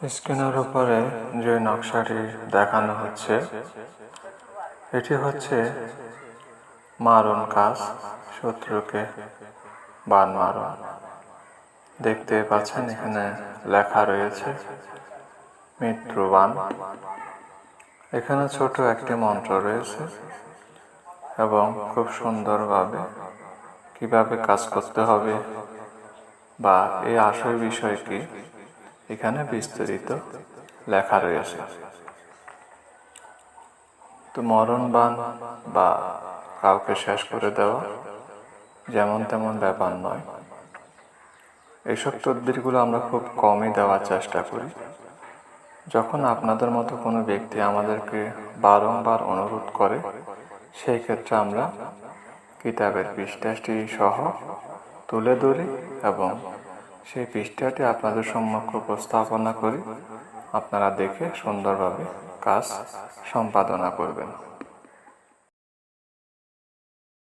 স্ক্রিনের উপরে যে নকশাটি দেখানো হচ্ছে, এটি হচ্ছে মারণ কাজ শত্রুকে বান মারণ দেখতে পাচ্ছেন এখানে লেখা রয়েছে মৃত্যুবান এখানে ছোট একটি মন্ত্র রয়েছে এবং খুব সুন্দরভাবে কীভাবে কাজ করতে হবে বা এই আসল বিষয় কি এখানে বিস্তারিত লেখা রয়েছে। তো মরণবান বা কাউকে শেষ করে দেওয়া যেমন তেমন ব্যাপার নয়। এইসব তদবিরগুলো আমরা খুব কমই দেওয়ার চেষ্টা করি। যখন আপনাদের মতো কোনো ব্যক্তি আমাদেরকে বারংবার অনুরোধ করে, সেই ক্ষেত্রে আমরা কিতাবের পৃষ্ঠাটি সহ তুলে ধরি এবং সেই পৃষ্ঠাটি আপনাদের সম্মুখে উপস্থাপনা করি। আপনারা দেখে সুন্দরভাবে কাজ সম্পাদনা করবেন।